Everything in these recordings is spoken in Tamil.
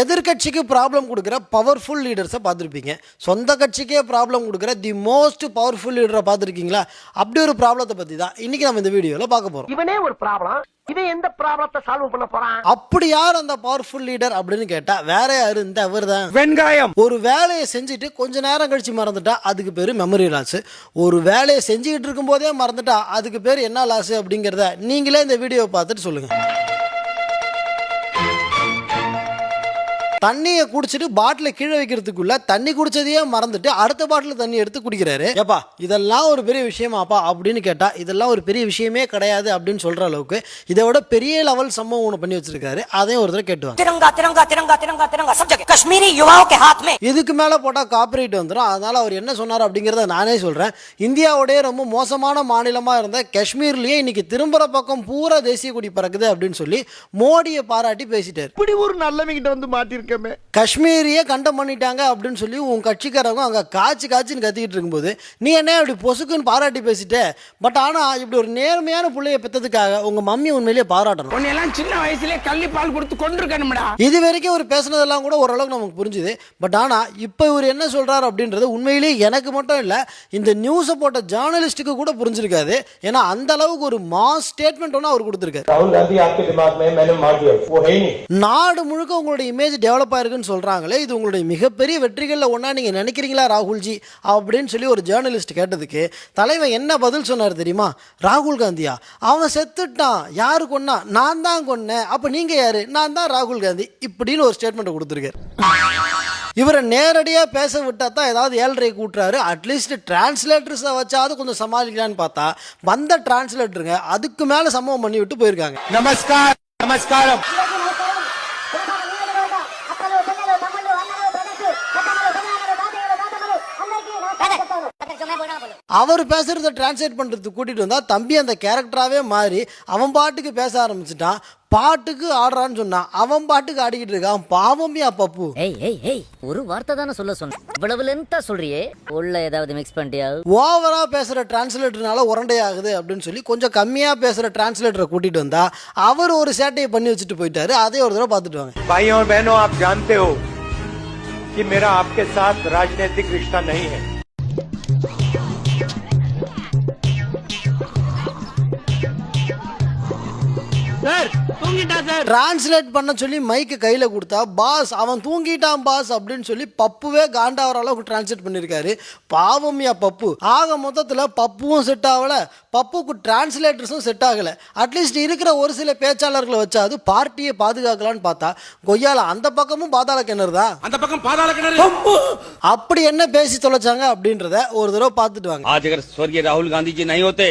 எதிர்க்கட்சிக்கு ப்ராப்ளம் கொடுக்குற பவர்ஃபுல் லீடர்ஸை பார்த்துருப்பீங்க. சொந்த கட்சிக்கே ப்ராப்ளம் கொடுக்குற தி மோஸ்ட் பவர்ஃபுல் லீடரை பார்த்துருக்கீங்களா? அப்படி ஒரு ப்ராப்ளத்தை பற்றி தான் இன்னைக்கு நம்ம இந்த வீடியோவில் பார்க்க போகிறோம் இவனே ஒரு ப்ராப்ளம் இவன் எந்த ப்ராப்ளத்தை சால்வ் பண்ண போறான்? அப்படி யார் அந்த பவர்ஃபுல் லீடர் அப்படின்னு கேட்டால் வேற யாரு இந்த அவர் தான் வெங்காயம். ஒரு வேலையை செஞ்சுட்டு கொஞ்ச நேரம் கழிச்சு மறந்துட்டா அதுக்கு பேர் மெமரி லாஸ் ஒரு வேலையை செஞ்சுக்கிட்டு இருக்கும்போதே மறந்துட்டா அதுக்கு பேர் என்ன லாஸ் அப்படிங்கிறத நீங்களே இந்த வீடியோவை பார்த்துட்டு சொல்லுங்க. தண்ணியை குடிச்சிட்டு பாட்டில கீழே வைக்கிறதுக்குள்ள தண்ணி குடிச்சதையே மறந்துட்டு அடுத்த பாட்டில் தண்ணி எடுத்து குடிக்கிறாரு. ஏப்பா இதெல்லாம் ஒரு பெரிய விஷயமாப்பா அப்படின்னு கேட்டா இதெல்லாம் ஒரு பெரிய விஷயமே கிடையாது அப்படின்னு சொல்ற அளவுக்கு இதை விட பெரிய லெவல் சம்பவம் ஒன்று பண்ணி வச்சிருக்காரு. அதையும் ஒருத்தர் கேட்டுவாங்க. திரங்கா திரங்கா திரங்கா திரங்கா திரங்கா சப்ஜெக்ட் காஷ்மீரி யுவாவுக்கு ஹாத்மே. இதுக்கு மேல போட்டா காப்பிரைட் வந்துடும் அதனால அவர் என்ன சொன்னார் அப்படிங்கிறத நானே சொல்றேன். இந்தியாவுடைய ரொம்ப மோசமான மாநிலமா இருந்த காஷ்மீர்லயே இன்னைக்கு திரும்புற பக்கம் பூரா தேசிய கொடி பறக்குது அப்படின்னு சொல்லி மோடியை பாராட்டி பேசிட்டார். இப்படி ஒரு நல்லவங்கிட்ட வந்து மாட்டிருக்க இருக்கமே. காஷ்மீரியே கண்டம் பண்ணிட்டாங்க அப்படின்னு சொல்லி உன் கட்சிக்காரங்க அங்கே காய்ச்சி காய்ச்சின்னு கத்திக்கிட்டு இருக்கும்போது நீ என்ன இப்படி பொசுக்குன்னு பாராட்டி பேசிட்ட? பட் ஆனால் இப்படி ஒரு நேர்மையான பிள்ளைய பெற்றதுக்காக உங்கள் மம்மி உண்மையிலேயே பாராட்டணும். உன்னையெல்லாம் சின்ன வயசுலேயே கள்ளி பால் கொடுத்து கொண்டிருக்கணும்டா இது வரைக்கும் ஒரு பேசுனதெல்லாம் கூட ஓரளவுக்கு நமக்கு புரிஞ்சுது. பட் ஆனால் இப்போ இவர் என்ன சொல்கிறார் அப்படின்றது உண்மையிலேயே எனக்கு மட்டும் இல்லை இந்த நியூஸை போட்ட ஜேர்னலிஸ்ட்டுக்கு கூட புரிஞ்சிருக்காது. ஏன்னா அந்த அளவுக்கு ஒரு மாஸ் ஸ்டேட்மெண்ட் ஒன்று அவர் கொடுத்துருக்காரு. நாடு முழுக்க உங்களுடைய இமேஜ் டெவலப் ஆயிருக்குன்னு சொல்கிறாங்களே இது உங்களுடைய மிகப்பெரிய வெற்றிகளில் ஒன்றா நீங்கள் நினைக்கிறீங்களா ராகுல்ஜி? அப்படின்னு சொல்லி ஒரு ஜேர்னலிஸ்ட் கேட்டதுக்கு தலைவன் என்ன பதில் சொன்னார் தெரியுமா? ராகுல் காந்தியா. அவன் செத்துட்டான். யாரு கொன்னா? நான் தான் கொன்னேன். அப்போ நீங்கள் யாரு? நான் தான் ராகுல் காந்தி. இப்படின்னு ஒரு ஸ்டேட்மெண்ட் கொடுத்துருக்காரு. இவரை நேரடியாக பேச விட்டா தான் ஏதாவது ஏழ்ரை கூட்டுறாரு. அட்லீஸ்ட் டிரான்ஸ்லேட்டர்ஸை வச்சாவது கொஞ்சம் சமாளிக்கலான்னு பார்த்தா வந்த டிரான்ஸ்லேட்டருங்க அதுக்கு மேலே சம்பவம் பண்ணி விட்டு போயிருக்காங்க. நமஸ்கார் நமஸ்காரம். அவர் பேசுகிறத டிரான்ஸ்லேட் பண்ணுறதுக்கு கூட்டிகிட்டு வந்தால் தம்பி அந்த கேரக்டராகவே மாறி அவன் பாட்டுக்கு பேச ஆரம்பிச்சிட்டான் பாட்டுக்கு ஆடுறான்னு சொன்னான் அவன் பாட்டுக்கு ஆடிக்கிட்டு இருக்கான் பாவமியா பப்பு ஏய் ஏய் ஏய் ஒரு வார்த்தை தானே சொல்ல சொன்ன இவ்வளவு லென்த்தா சொல்றியே உள்ள ஏதாவது மிக்ஸ் பண்ணிட்டியா ஓவராக பேசுகிற டிரான்ஸ்லேட்டர்னால உரண்டையாகுது அப்படின்னு சொல்லி கொஞ்சம் கம்மியாக பேசுகிற டிரான்ஸ்லேட்டரை கூட்டிகிட்டு வந்தா அவர் ஒரு சேட்டையை பண்ணி வச்சுட்டு போயிட்டாரு அதே ஒரு தடவை பார்த்துட்டு வாங்க भाई और बहनों आप जानते हो कि मेरा आपके साथ राजनीतिक रिश्ता नहीं है சார் தூங்கிட்டா சார். டிரான்ஸ்லேட் பண்ண சொல்லி மைக்கு கையில் கொடுத்தா பாஸ் அவன் தூங்கிட்டான் பாஸ் அப்படின்னு சொல்லி பப்புவே காண்டாவர அளவுக்கு டிரான்ஸ்லேட் பண்ணியிருக்காரு பாவம்யா பப்பு. ஆக மொத்தத்தில் பப்புவும் செட் ஆகலை. பப்புக்கு டிரான்ஸ்லேட்டர்ஸும் செட் ஆகலை. அட்லீஸ்ட் இருக்கிற ஒரு சில பேச்சாளர்களை வச்சாது பார்ட்டியை பாதுகாக்கலான்னு பார்த்தா கொய்யால அந்த பக்கமும் பாதாள கிணறு தான். அந்த பக்கம் பாதாள கிணறு. அப்படி என்ன பேசி தொலைச்சாங்க அப்படின்றத ஒரு தடவை பார்த்துட்டு வாங்க. ஆஜகர் ஸ்வர்கீய ராகுல் காந்திஜி ஜி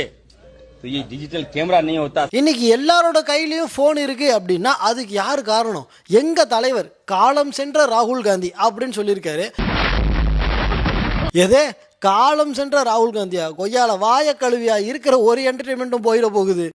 तो ये डिजिटल कैमरा नहीं होता இன்னைக்கு எல்லாரோட கையிலயும் ஃபோன் இருக்கு அப்படின்னா அதுக்கு யார் காரணம் எங்க தலைவர் காலம் சென்ற ராகுல் காந்தி அப்படின்னு சொல்லியிருக்காரு எதே காலம் சென்ற ராகுல் காந்தியா கொய்யால வாய கழுவியா இருக்கிற ஒரு என்டர்டைன்மெண்ட்டும் போயிட போகுது